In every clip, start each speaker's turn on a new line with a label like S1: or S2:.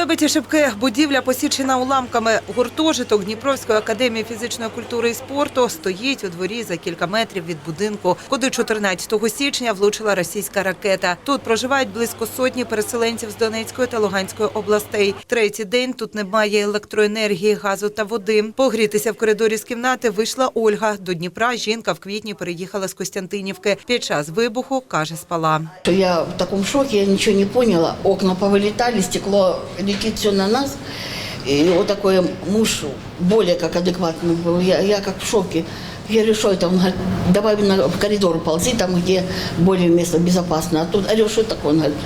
S1: Вибиті шибки, будівля посічена уламками. Гуртожиток Дніпровської академії фізичної культури і спорту стоїть у дворі за кілька метрів від будинку, куди 14 січня влучила російська ракета. Тут проживають близько сотні переселенців з Донецької та Луганської областей. Третій день тут немає електроенергії, газу та води. Погрітися в коридорі з кімнати вийшла Ольга. До Дніпра жінка в квітні переїхала з Костянтинівки. Під час вибуху каже, спала.
S2: Я в таком шоке, я ничего не поняла. Окна повылетали, стекло летит все на нас. И вот такой муж более как адекватный был. Я, я как в шоке. Я говорю, что это? Он говорит, давай в коридор ползи, там, где более место безопасно. А тут, говорю, что такое? Он говорит,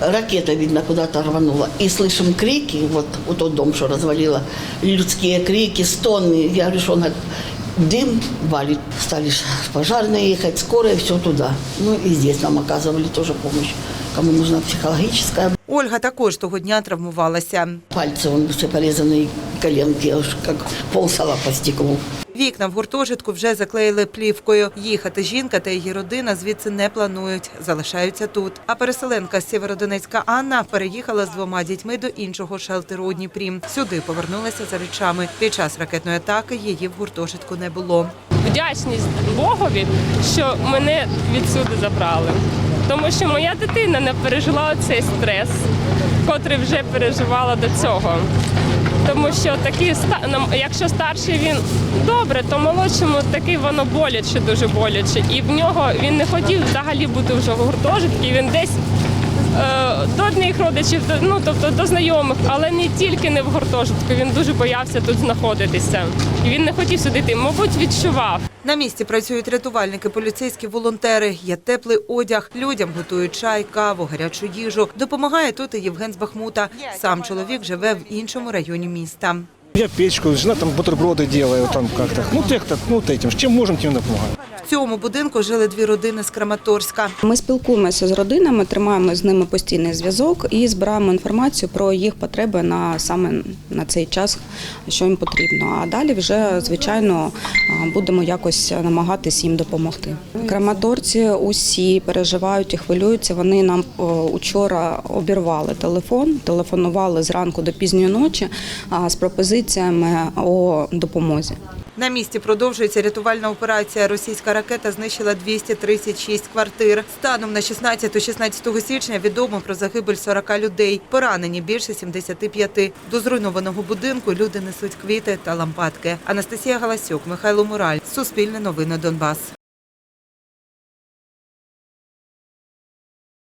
S2: ракета, видно, куда-то рванула. И слышим крики, вот, вот тот дом, что развалило, людские крики, стоны. Я говорю, что он говорит, дым валит. Стали пожарные ехать, скорая, все туда. Ну и здесь нам оказывали тоже помощь. Кому нужна психологическая.
S1: Ольга також того дня травмувалася.
S2: Пальцы, он все порезанные, коленки, аж как полсала по стеклу.
S1: Вікна в гуртожитку вже заклеїли плівкою. Їхати жінка та її родина звідси не планують, залишаються тут. А переселенка з Сєвєродонецька Анна переїхала з двома дітьми до іншого шелтеру у Дніпрі. Сюди повернулася за речами. Під час ракетної атаки її в гуртожитку не було.
S3: вдячність Богові, що мене відсюди забрали. Тому що моя дитина не пережила цей стрес, котрий вже переживала до цього. Тому що такі якщо старший він добре, то молодшому такий воно боляче, дуже боляче. І в нього він не хотів взагалі бути вже в гуртожитку. Він десь до одних родичів, ну тобто до знайомих, але не тільки не в гуртожитку. Він дуже боявся тут знаходитися. І він не хотів сюди йти. Мабуть, відчував.
S1: На місці працюють рятувальники, поліцейські волонтери. Є теплий одяг. Людям готують чай, каву, гарячу їжу. Допомагає тут і Євген з Бахмута. Сам чоловік живе в іншому районі міста.
S4: Я печку, жена там бутерброды делаю, там как-то. Ну, тех-то, ну, вот этим. Чем можем, тем и помогаем.
S1: Цьому будинку жили дві родини з Краматорська.
S5: Ми спілкуємося з родинами, тримаємо з ними постійний зв'язок і збираємо інформацію про їх потреби на саме на цей час, що їм потрібно. А далі вже звичайно будемо якось намагатись їм допомогти. Краматорці усі переживають і хвилюються. Вони нам учора обірвали телефон, телефонували зранку до пізньої ночі з пропозиціями о допомозі.
S1: На місці продовжується рятувальна операція. Російська ракета знищила 236 квартир. Станом на 16-16 січня відомо про загибель 40 людей. Поранені більше 75. До зруйнованого будинку люди несуть квіти та лампадки. Анастасія Галасюк, Михайло Мураль. Суспільне новини Донбас.